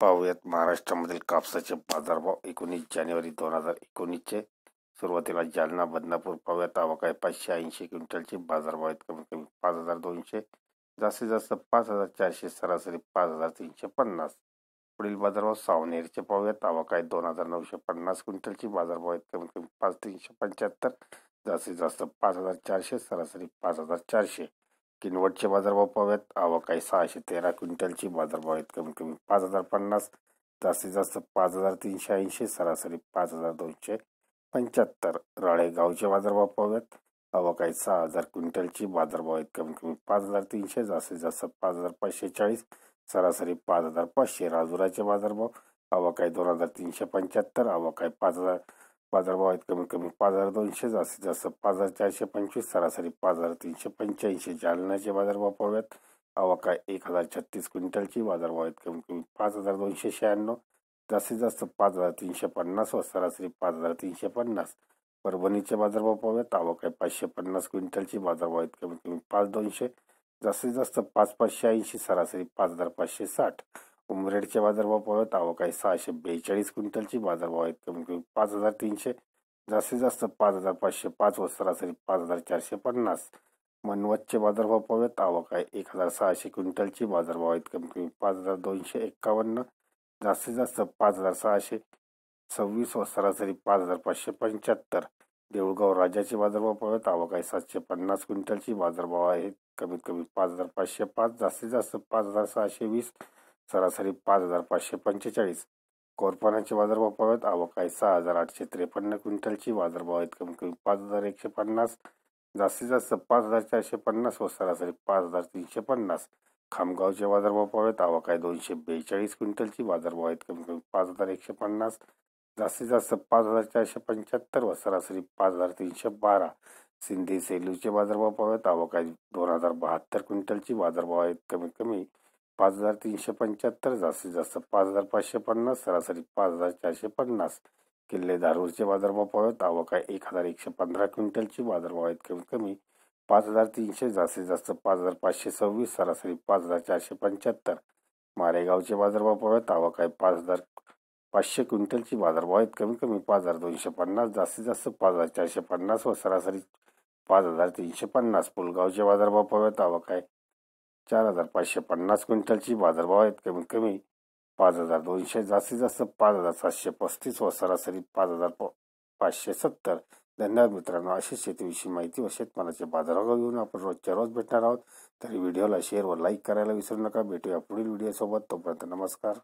पाहूयात महाराष्ट्रामधील कापसाचे बाजारभाव एकोणीस जानेवारी दोन हजार एकोणीसचे. सुरुवातीला जालना बदनापूर पाहूयात. आवक आहे पाचशे ऐंशी क्विंटलचे बाजारभाव आहेत. कमीत कमी पाच हजार दोनशे जास्तीत जास्त पाच हजार चारशे सरासरी पाच हजार तीनशे पन्नास. पुढील बाजारभाव सावनेरचे पाहूयात. आवक आहे दोन हजार नऊशे पन्नास क्विंटलची बाजारभाव आहेत. कमीत कमी पाच तीनशे पंच्याहत्तर जास्तीत जास्त पाच हजार चारशे सरासरी पाच हजार चारशे. किनवटचे बाजारभाव पाहूयात. आवक आहे सहाशे तेरा क्विंटलची बाजारभाव आहेत कमीत कमी पाच हजार पन्नास जास्तीत जास्त पाच हजार तीनशे ऐंशी सरासरी पाच हजार दोनशे पंच्याहत्तर. राळेगावचे बाजारभाव पाहूयात. आवक आहे सहा हजार क्विंटलची बाजारभाव आहेत कमीत कमी पाच हजार तीनशे जास्तीत जास्त पाच हजार पाचशे चाळीस सरासरी पाच हजार पाचशे. राजुराचे बाजारभाव. आवक आहे दोन हजार तीनशे पंच्याहत्तर आवक आहे पाच हजार बाजारभाव आहेत कमीत कमी. पाच हजार दोनशे जास्तीत जास्त. पाच हजार चारशे पंचवीस सरासरी पाच हजार तीनशे पंच्याऐंशी. जालन्याचे बाजारभाव पाहूयात. आवक एक हजार छत्तीस क्विंटलची. बाजारभाव आहेत कमीत कमी पाच हजार दोनशे शहाण्णव. जास्तीत जास्त पाच हजार तीनशे पन्नास व सरासरी पाच हजार तीनशे पन्नास. परभणीचे बाजारभाव पाहूयात. आवक आहे पाचशे पन्नास क्विंटलची. बाजारभाव आहेत कमीत कमी पाच दोनशे. जास्तीत जास्त पाच पाचशे ऐंशी सरासरी पाच हजार पाचशे साठ. उमरेडचे बाजारभाव पाहूयात आवक आहे सहाशे बेचाळीस क्विंटलची बाजारभाव आहेत कमीत कमी पाच हजार तीनशे जास्तीत जास्त पाच हजार पाचशे पाच व सरासरी पाच हजार चारशे पन्नास. मनवतचे बाजारभाव पाहूयात आवक आहे एक हजार सहाशे क्विंटलची बाजारभाव आहेत कमीत कमी पाच हजार दोनशे एक्कावन्न जास्तीत जास्त पाच हजार सहाशे सव्वीस व सरासरी पाच हजार पाचशे पंच्याहत्तर. देऊळगाव राजाचे बाजारभाव पाहूयात आवक आहे सातशे पन्नास क्विंटलची बाजारभाव आहेत कमीत कमी पाच हजार पाचशे पाच जास्तीत जास्त पाच हजार सहाशे वीस. सरासरी पाच हजार पाचशे पंचेचाळीस. कोरपानाचे बाजारभाव पाहूयात आवक आहे सहा हजार आठशे त्रेपन्न क्विंटलची. बाजारभाव आहेत कमीत कमी पाच हजार एकशे पन्नास. जास्तीत जास्त पाच हजार चारशे पन्नास व सरासरी पाच हजार तीनशे पन्नास. खामगावचे बाजारभाव पाहूयात आवक आहे दोनशे बेचाळीस क्विंटलची. बाजारभाव आहेत कमी कमी पाच हजार एकशे पन्नास. जास्तीत जास्त पाच हजार चारशे पंच्याहत्तर व सरासरी पाच हजार तीनशे बारा. सिंधी सेलूचे बाजारभाव पाहूयात आवक आहे दोन हजार बहात्तर क्विंटलची. बाजारभाव आहेत कमीत कमी पाच हजार तीनशे पंच्याहत्तर जास्तीत जास्त पाच हजार पाचशे पन्नास सरासरी पाच हजार चारशे पन्नास किल्ले दारूरचे बाजारभाव पळत आवक आहे एक हजार एकशे पंधरा क्विंटलची बाजारभाव आहेत कमीत कमी पाच हजार तीनशे जास्तीत जास्त पाच हजार पाचशे सव्वीस सरासरी पाच हजार चारशे पंच्याहत्तर मारेगावचे बाजारभाव पळत आवक आहे पाच हजार पाचशे क्विंटलची बाजारभाव आहेत कमीत कमी पाच हजार दोनशे पन्नास जास्तीत जास्त पाच हजार चारशे पन्नास व सरासरी पाच हजार तीनशे पन्नास पुलगावचे बाजारभाव पळत आवक आहे चार हजार पाचशे पन्नास क्विंटलची बाजारभाव आहेत. कमीत कमी पाच हजार दोनशे जास्तीत जास्त पाच हजार सातशे पस्तीस व सरासरी पाच हजार पाचशे सत्तर. धन्यवाद मित्रांनो अशी शेतीविषयी माहिती व शेतमालाचे बाजारभाव घेऊन आपण रोजच्या रोज भेटणार आहोत. तरी व्हिडिओला शेअर व लाईक करायला विसरू नका. भेटूया पुढील व्हिडिओसोबत. तोपर्यंत नमस्कार.